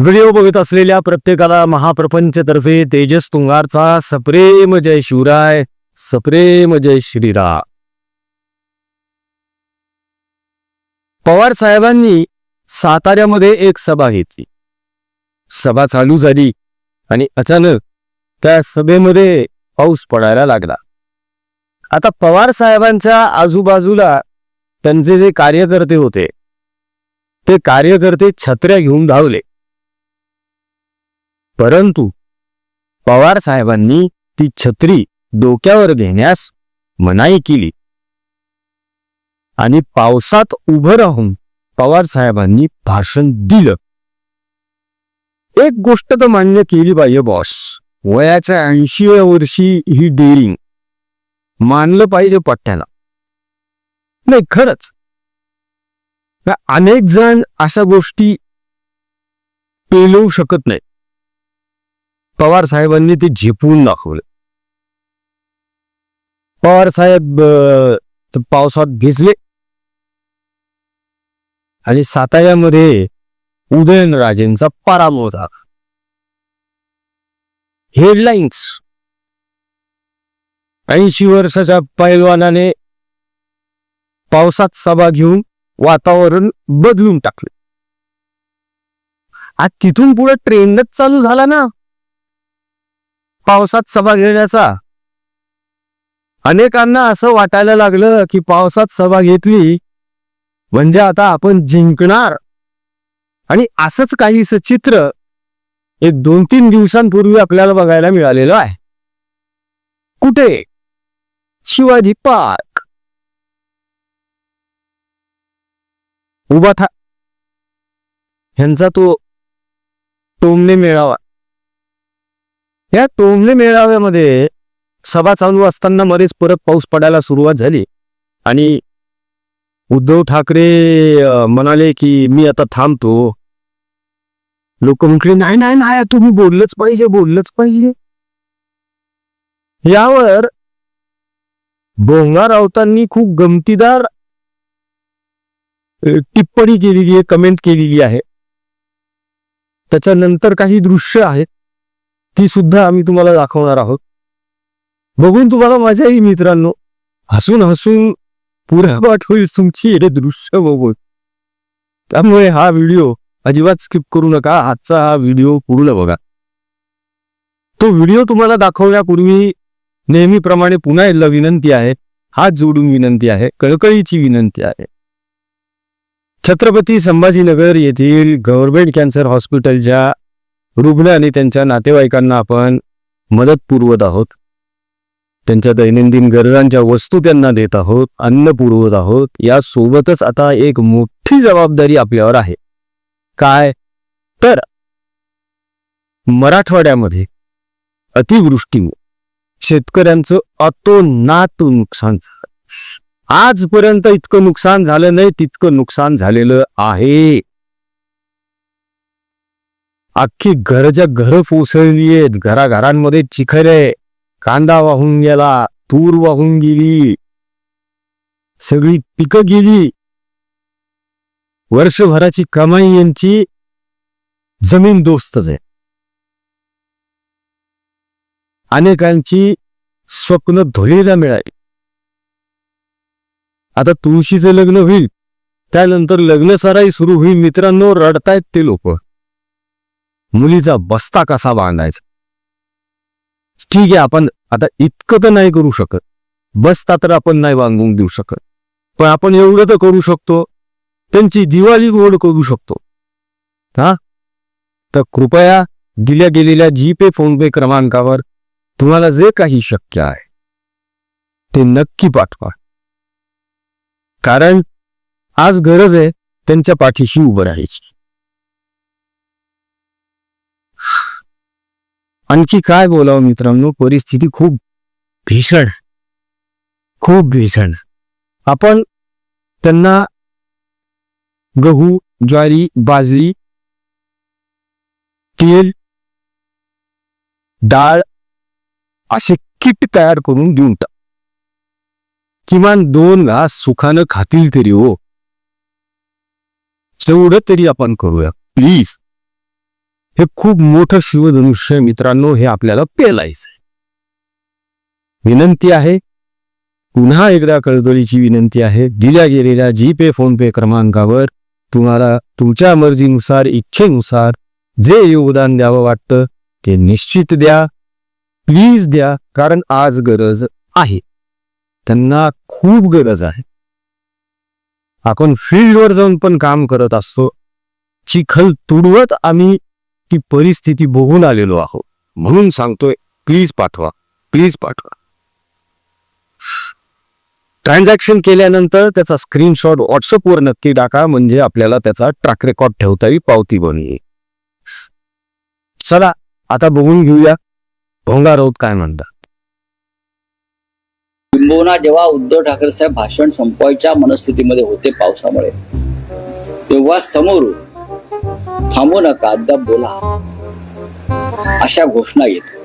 Video बघत असलेल्या प्रत्येकाला महाप्रपंचतर्फे तेजस तुंगारचा सप्रेम जय शिवराय सप्रेम जय श्रीराम पवार साहेबांनी साताऱ्यामध्ये एक सभा घेतली. सभा चालू झाली आणि अचानक त्या सभेमध्ये पाऊस पडायला लागला. आता पवार साहेबांच्या आजूबाजूला त्यांचे जे कार्यकर्ते होते ते कार्यकर्ते छत्र्या घेऊन धावले. परंतु पवार साहेबांनी ती छत्री डोक्यावर घेण्यास मनाई केली. आणि पावसात उभं राहून पवार साहेबांनी भाषण दिलं. एक गोष्ट तर मान्य केली पाहिजे बॉस वयाच्या ऐंशीव्या वर्षी ही डेअरिंग मानलं पाहिजे पट्ट्याला. नाही खरंच. अनेक जण अशा गोष्टी पेलवू शकत नाही पवार साहेबांनी ते झेपवून दाखवलं. पवार साहेब पावसात भिजले. आणि साताऱ्यामध्ये उदयनराजेंचा पराभव झाला. हेडलाईन्स. ऐंशी वर्षाच्या पैलवानाने पावसात सभा घेऊन वातावरण बदलून टाकले. आज तिथून पुढे ट्रेंडच चालू झाला ना. पावसात सभा घेण्याचा. अनेकांना असं वाटायला लागलं की पावसात सभा घेतली म्हणजे आता आपण जिंकणार. आणि असंच काहीच चित्र एक दोन तीन दिवसांपूर्वी आपल्याला बघायला मिळालेलं आहे. कुठे? शिवाजी पार्क. उभा ठा ह्यांचा तो टोमने मेळावा. या टोमणे मेळाव्यामध्ये सभा चालू असताना मध्येच परत पाऊस पडायला सुरुवात झाली. आणि उद्धव ठाकरे म्हणाले की मी आता थांबतो. लोक म्हटले नाही नाही नाही तुम्ही बोललंच पाहिजे बोललंच पाहिजे. यावर भोंगा राऊतांनी खूप गमतीदार टिप्पणी केलेली आहे कमेंट केलेली आहे. त्याच्यानंतर काही दृश्य आहेत. ती सुद्धा आम्ही तुम्हाला दाखवणार आहोत. बघून तुम्हाला मजा येईल मित्रांनो हसून हसून पुऱ्या होईल तुमची हे दृश्य बघून. त्यामुळे हा व्हिडिओ अजिबात स्किप करू नका आजचा हा व्हिडिओ पूर्ण बघा. तो व्हिडिओ तुम्हाला दाखवण्यापूर्वी नेहमीप्रमाणे पुन्हा एकदा विनंती आहे हात जोडून विनंती आहे कळकळीची विनंती आहे. छत्रपती संभाजीनगर येथील गव्हर्नमेंट कॅन्सर हॉस्पिटलच्या रुग्ण आणि त्यांच्या नातेवाईकांना आपण मदत पुरवत आहोत. त्यांच्या दैनंदिन गरजांच्या वस्तू त्यांना देत आहोत अन्न पुरवत आहोत. यासोबतच आता एक मोठी जबाबदारी आपल्यावर आहे. काय? तर मराठवाड्यामध्ये अतिवृष्टीमुळे शेतकऱ्यांचं अतोनात नुकसान झालं. आजपर्यंत इतकं नुकसान झालं नाही तितकं नुकसान झालेलं आहे. अख्खी घरच्या घर कोसळली आहेत घराघरांमध्ये चिखरे कांदा वाहून गेला तूर वाहून गेली. सगळी पिकं गेली. वर्षभराची कमाई यांची जमीन दोस्तच आहे. अनेकांची स्वप्न धुळीला मिळाली. आता तुळशीचं लग्न होईल. त्यानंतर लग्न सराई सुरू होईल. मित्रांनो रडतायत ते लोक. मुलीचा बस्ता कसा बांधायचा? ठीक आहे आपण आता इतकं तर नाही करू शकत. बस्ता तर आपण नाही बांधून देऊ शकत. पण आपण एवढं तर करू शकतो. त्यांची दिवाळी गोड करू शकतो. हा? तर कृपया दिल्या गेलेल्या जी पे फोन पे क्रमांकावर तुम्हाला जे काही शक्य आहे ते नक्की पाठवा. कारण आज गरज आहे त्यांच्या पाठीशी उभं राहायची. आणखी काय बोलावं मित्रांनो? परिस्थिती खूप भीषण. खूप भीषण. आपण त्यांना गहू ज्वारी बाजरी तेल डाळ असे किट तयार करून देऊन टाक. किमान दोन घास सुखानं खातील तरी हो. तेवढं तरी आपण करूया. प्लीज. हे खूप मोठं शिवधनुष्य मित्रांनो हे आपल्याला पेलायचं विनंती आहे पुन्हा एकदा कळदळीची विनंती आहे दिल्या गेलेल्या जी पे फोन पे क्रमांकावर तुम्हाला तुमच्या मर्जीनुसार इच्छेनुसार जे योगदान द्यावं वाटतं ते निश्चित द्या प्लीज द्या कारण आज गरज आहे. त्यांना खूप गरज आहे. आपण फील्डवर जाऊन पण काम करत असतो. चिखल तुडवत आम्ही ती परिस्थिती बघून आलेलो आहोत म्हणून सांगतोय प्लीज पाठवा प्लीज पाठवा. ट्रान्झॅक्शन केल्यानंतर त्याचा स्क्रीनशॉट व्हॉट्सअपवर नक्की टाका म्हणजे आपल्याला त्याचा ट्रॅक रेकॉर्ड ठेवता येईल पावती बनवी चला आता बघून घेऊया. भोंगा राऊत काय म्हणतात? किंबहुना जेव्हा उद्धव ठाकरे साहेब भाषण संपवायच्या मनस्थितीमध्ये होते पावसामुळे तेव्हा समोर थांबू नका अद्याप बोला. अशा घोषणा येत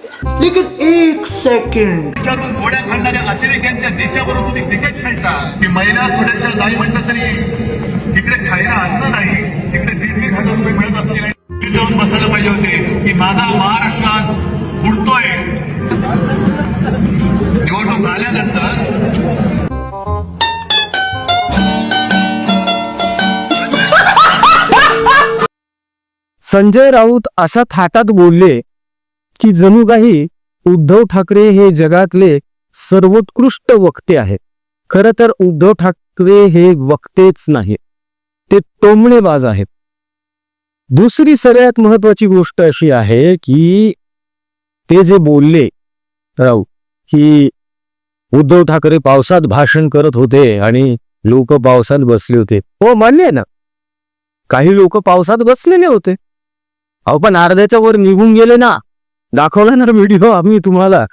लेकिन एक सेकंड. गोळ्या घालणाऱ्या अतिरेक्यांच्या देशाबरोबर तुम्ही क्रिकेट खेळता की महिला थोड्याशा नाही म्हटलं तरी जिकडे खायला अन्न नाही तिकडे दीड दीड हजार रुपये मिळत असतील. तिथे जाऊन बसायला पाहिजे होते की माझा महाराष्ट्र आज बुडतोय निवडणूक आल्यानंतर संजय राऊत अशा थाटात बोलले की जणू काही उद्धव ठाकरे हे जगातले सर्वोत्कृष्ट वक्ते आहेत. खरं तर उद्धव ठाकरे हे वक्तेच नाही ते टोमणेबाज आहेत. दुसरी सगळ्यात महत्वाची गोष्ट अशी आहे की ते जे बोलले राऊत की उद्धव ठाकरे पावसात भाषण करत होते आणि लोक पावसात बसले होते. हो मान्य आहे ना? काही लोक पावसात बसलेले होते. अहो पण अर्ध्याच्या वर निघून गेले ना. दाखवला ना व्हिडिओ आम्ही तुम्हाला.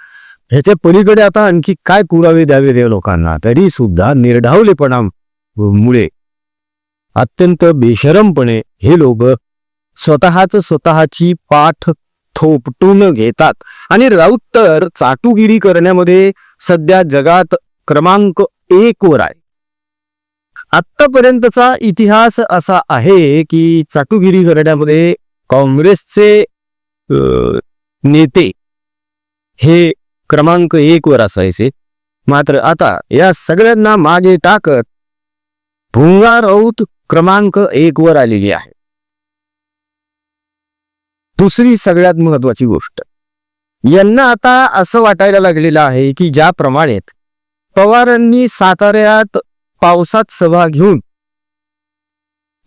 ह्याच्या पलीकडे आता आणखी काय पुरावे द्यावे त्या लोकांना? तरी सुद्धा निर्ढावलेपणा मुळे अत्यंत बेशरमपणे हे लोक स्वतःच स्वतःची पाठ थोपटून घेतात. आणि राऊत तर चाटुगिरी करण्यामध्ये सध्या जगात क्रमांक एक वर आहे. आतापर्यंतचा इतिहास असा आहे की चाटुगिरी करण्यामध्ये काँग्रेसचे नेते हे क्रमांक एक वर असायचे. मात्र आता या सगळ्यांना मागे टाकत भुंगा राऊत क्रमांक एक वर आलेली आहे. दुसरी सगळ्यात महत्वाची गोष्ट. यांना आता असं वाटायला लागलेलं आहे की ज्याप्रमाणे पवारांनी साताऱ्यात पावसात सभा घेऊन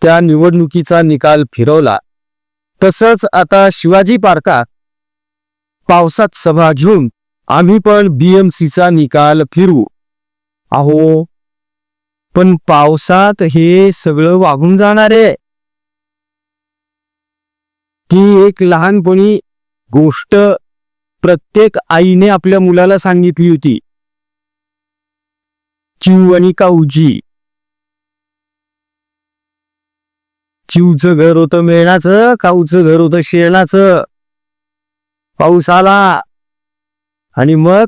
त्या निवडणुकीचा निकाल फिरवला तसंच आता शिवाजी पार्कात पावसात सभा घेऊन आम्ही पण बीएमसीचा निकाल फिरवू अहो पण पावसात हे सगळं वागून जाणार आहे. ती एक लहानपणी गोष्ट प्रत्येक आईने आपल्या मुलाला सांगितली होती. चिव आणि काऊजी. चिवचं घर होतं मेणाचं काऊचं घर होतं शेणाचं. पाऊस आला आणि मग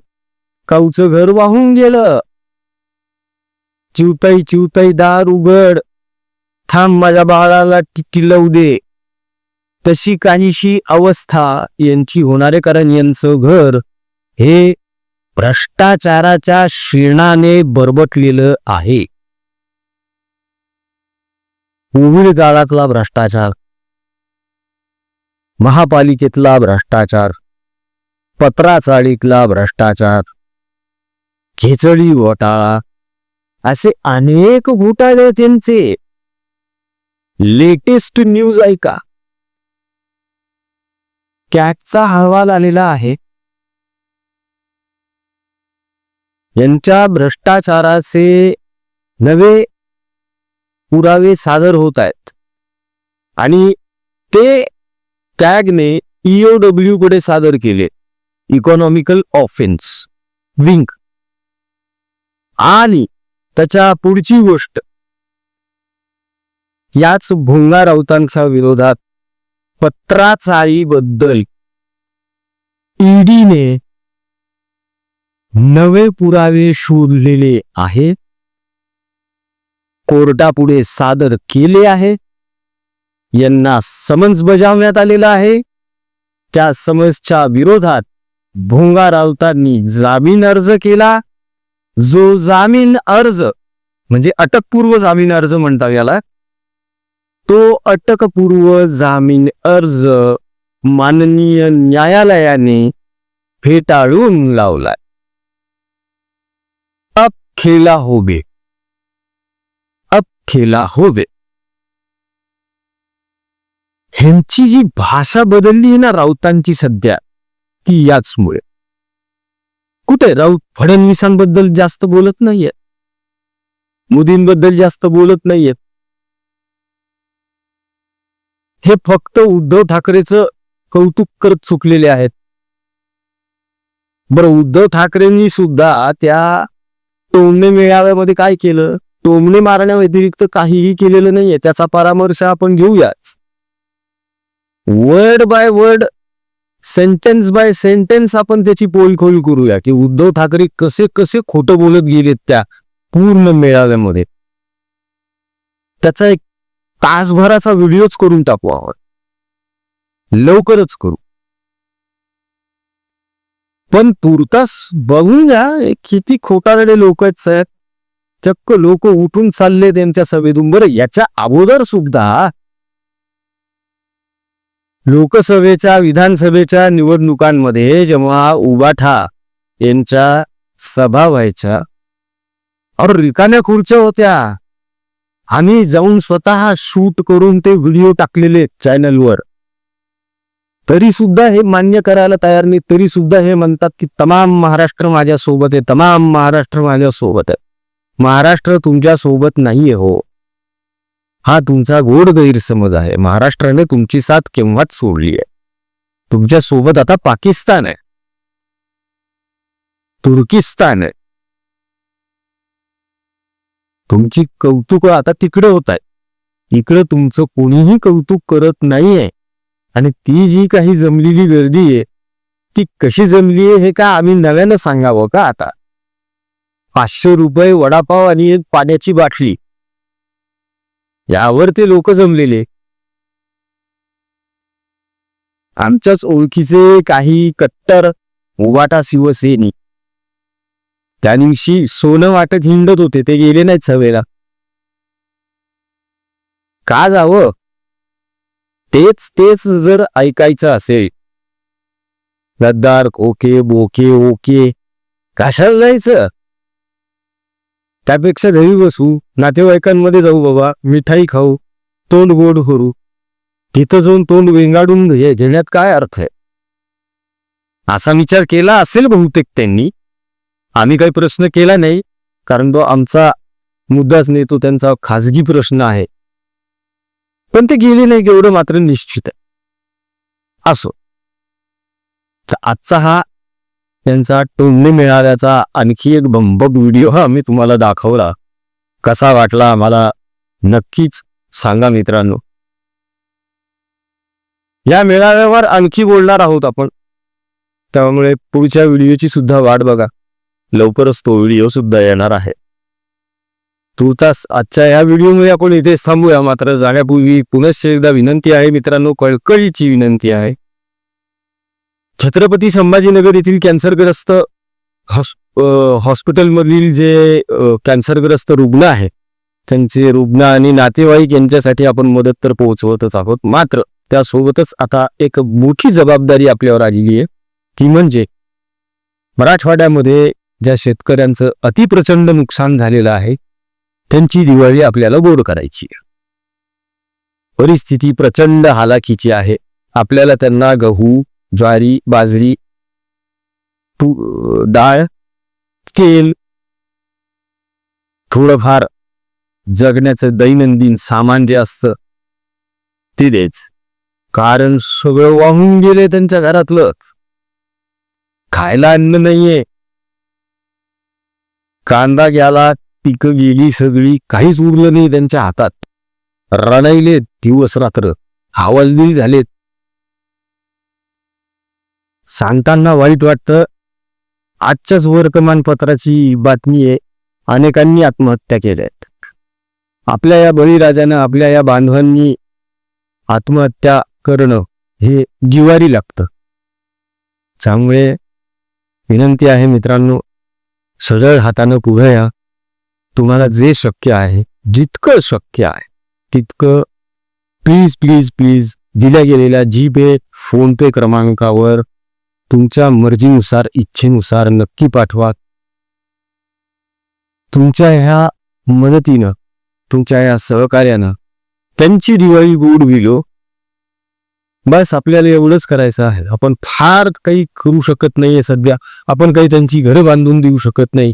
काऊचं घर वाहून गेलं. चिवताई चिवताई दार उघड. थांब माझ्या बाळाला टिलवू दे. तशी काहीशी अवस्था यांची होणारे कारण यांचं घर हे भ्रष्टाचाराच्या शेणाने बरबटलेलं आहे. कोविड काळातला भ्रष्टाचार महापालिकेतला भ्रष्टाचार पत्राचाळीतला भ्रष्टाचार खेचडी घोटाळा असे अनेक घोटाळे त्यांचे लेटेस्ट न्यूज ऐका. कॅगचा अहवाल आलेला आहे. यांच्या भ्रष्टाचाराचे नवे पुरावे सादर होत आहेत. आणि ते कॅगने ईओडब्ल्यू कडे सादर केले. इकॉनॉमिकल ऑफेन्स विंग आणि त्याच्या पुढची गोष्ट. याच भोंगा राऊतांच्या विरोधात पत्राचाळीबद्दल ईडीने नवे पुरावे शोधलेले आहेत. कोर्टापुढे सादर केले आहे. यांना समन्स बजावण्यात आलेला आहे. त्या समन्सच्या विरोधात भोंगा राऊतांनी जामीन अर्ज केला. जो जामीन अर्ज म्हणजे अटकपूर्व जामीन अर्ज म्हणतात याला तो अटकपूर्व जामीन अर्ज माननीय न्यायालयाने फेटाळून लावलाय. अब खेला होबे. केला होवे. ह्यांची जी भाषा बदलली आहे ना राऊतांची सध्या ती याचमुळे. कुठे राऊत फडणवीसांबद्दल जास्त बोलत नाहीये? मोदींबद्दल जास्त बोलत नाहीयेत हे फक्त उद्धव ठाकरेचं कौतुक करत चुकलेले आहेत. बरं उद्धव ठाकरेंनी सुद्धा त्या टोमणे मेळाव्यामध्ये काय केलं? टोमणे मारण्या व्यतिरिक्त काहीही केलेलं नाहीये. त्याचा परामर्श आपण घेऊयाच. Word by word sentence by sentence आपण त्याची पोलखोल करूया की उद्धव ठाकरे कसे कसे खोटं बोलत गेलेत त्या पूर्ण मेळाव्यामध्ये. त्याचा एक तासभराचा व्हिडिओच करून टाकू आपण. लवकरच करू. पण तुर्तास बघून घ्या किती खोटारडे लोक आहेत. साहेब चक्क लोक उठून चालले त्यांच्या सभेतून. बरं याच्या अगोदर सुद्धा लोकसभेच्या विधानसभेच्या निवडणुकांमध्ये जेव्हा उबाठा यांच्या सभा व्हायच्या और रिकाम्या खुर्च्या होत्या. आम्ही जाऊन स्वतः शूट करून ते व्हिडिओ टाकलेले चॅनलवर. तरी सुद्धा हे मान्य करायला तयार नाही. तरी सुद्धा हे म्हणतात की तमाम महाराष्ट्र माझ्या सोबत आहे तमाम महाराष्ट्र माझ्या सोबत आहे. महाराष्ट्र तुमच्यासोबत नाहीये हो. हा तुमचा गोड गैरसमज आहे. महाराष्ट्राने तुमची साथ केव्हाच सोडली आहे? तुमच्यासोबत आता पाकिस्तान आहे. तुर्किस्तान आहे. तुमची कौतुक आता तिकडे होत आहे. इकडे तुमचं कोणीही कौतुक करत नाहीये. आणि ती जी काही जमलेली गर्दी आहे ती कशी जमली आहे हे का आम्ही नव्यानं सांगावं का आता? पाचशे रुपये वडापाव आणि एक पाण्याची बाटली. यावर ते लोक जमलेले. आमच्याच ओळखीचे काही कट्टर उबाटा शिवसेनी. त्या दिवशी सोनं वाटत हिंडत होते ते गेले नाहीत सभेला. का जावं? तेच तेच जर ऐकायचं असेल. गद्दार ओके बोके ओके. कशाला जायचं? त्यापेक्षा घरी बसू नातेवाईकांमध्ये जाऊ बाबा मिठाई खाऊ तोंड गोड करू. तिथं जाऊन तोंड वेंगाडून घे घेण्यात काय अर्थ आहे? असा विचार केला असेल बहुतेक त्यांनी. आम्ही काही प्रश्न केला नाही कारण तो आमचा मुद्दाच नाही तो त्यांचा खाजगी प्रश्न आहे. पण ते गेले नाही एवढं मात्र निश्चित आहे. असो. तर आजचा हा त्यांचा टोमणे मिळाल्याचा आणखी एक बंबक व्हिडिओ हा आम्ही तुम्हाला दाखवला. कसा वाटला आम्हाला? नक्कीच सांगा मित्रांनो. या मेळाव्यावर आणखी बोलणार आहोत आपण. त्यामुळे पुढच्या व्हिडिओची सुद्धा वाट बघा. लवकरच तो व्हिडिओ सुद्धा येणार आहे. तुर्तास आजच्या या व्हिडिओमध्ये आपण इथेच थांबूया. मात्र जाण्यापूर्वी पुनश्च एकदा विनंती आहे मित्रांनो कळकळीची विनंती आहे. छत्रपती संभाजीनगर येथील कॅन्सरग्रस्त हॉस हॉस्पिटलमधील जे कॅन्सरग्रस्त रुग्ण आहे त्यांचे रुग्ण आणि नातेवाईक यांच्यासाठी आपण मदत तर पोहोचवतच आहोत. मात्र त्यासोबतच आता एक मोठी जबाबदारी आपल्यावर आलेली आहे. ती म्हणजे मराठवाड्यामध्ये ज्या शेतकऱ्यांचं अतिप्रचंड नुकसान झालेलं आहे त्यांची दिवाळी आपल्याला गोड करायची परिस्थिती प्रचंड हालाकीची आहे. आपल्याला त्यांना गहू ज्वारी बाजरी तू डाळ तेल थोडंफार जगण्याचं दैनंदिन सामान जे असतं ते देच कारण सगळं वाहून गेले त्यांच्या घरातलं. खायला अन्न नाहीये. कांदा गेला पिकं गेली सगळी काहीच उरलं नाही त्यांच्या हातात. रणाईले दिवस रात्र. हवालदिल झालेत. सांगताना वाईट वाटतं. आजच्याच वर्तमानपत्राची बातमी आहे अनेकांनी आत्महत्या केल्या आहेत आपल्या या बळीराजानं आपल्या या बांधवांनी आत्महत्या करणं हे जिवारी लागतं. त्यामुळे विनंती आहे मित्रांनो सरळ हातानं पुढे या. तुम्हाला जे शक्य आहे जितकं शक्य आहे तितकं प्लीज प्लीज प्लीज दिल्या गेलेल्या जी पे फोन पे क्रमांकावर तुमच्या मर्जीनुसार इच्छेनुसार नक्की पाठवा. तुमच्या ह्या मदतीनं तुमच्या ह्या सहकार्यानं त्यांची दिवाळी गोड विलो बस आपल्याला एवढंच करायचं आहे. आपण फार काही करू शकत नाहीये सध्या. आपण काही त्यांची घरं बांधून देऊ शकत नाही.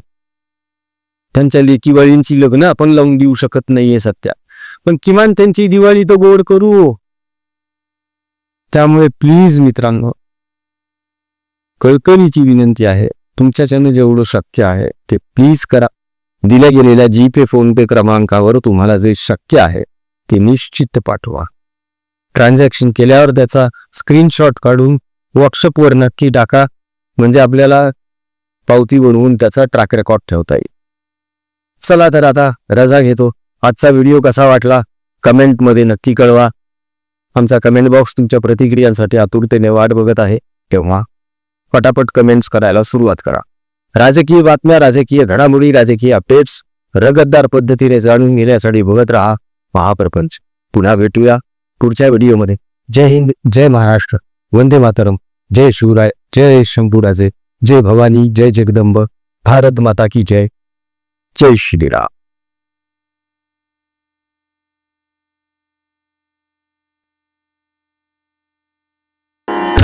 त्यांच्या लेकीवाळींची लग्न आपण लावून देऊ शकत नाहीये सध्या. पण किमान त्यांची दिवाळी तर गोड करू. त्यामुळे प्लीज मित्रांनो कळकळीची विनंती आहे तुमच्याच्यानं जेवढं शक्य आहे ते प्लीज करा. दिल्या गेलेल्या जी पे क्रमांकावर तुम्हाला जे शक्य आहे ते निश्चित पाठवा. ट्रान्झॅक्शन केल्यावर त्याचा स्क्रीनशॉट काढून व्हॉट्सअपवर नक्की टाका म्हणजे आपल्याला पावती बनवून त्याचा ट्रॅक रेकॉर्ड ठेवता येईल. चला तर आता रजा घेतो. आजचा व्हिडिओ कसा वाटला? कमेंटमध्ये नक्की कळवा. आमचा कमेंट बॉक्स तुमच्या प्रतिक्रियांसाठी आतुरतेने वाट बघत आहे. तेव्हा पटापट कमेंट्स करायला सुरुवात करा. राजकीय बातम्या राजकीय घडामोडी राजकीय अपडेट्स रगतदार पद्धतीने जाणून घेण्यासाठी बघत राहा महाप्रपंच. पुन्हा भेटूया पुढच्या व्हिडिओमध्ये. जय हिंद जय महाराष्ट्र. वंदे मातरम. जय शिवराय जय शंभूराजे. जय भवानी जय जगदंब. भारत माता की जय. जय श्रीराम.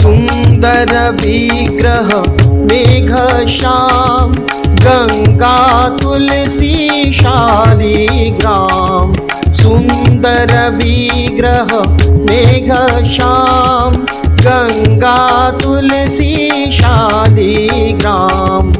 सुन्दर विग्रह मेघ श्याम गङ्गा तुलसी शालिग्राम सुन्दर विग्रह मेघ श्याम गङ्गा तुलसी शालिग्राम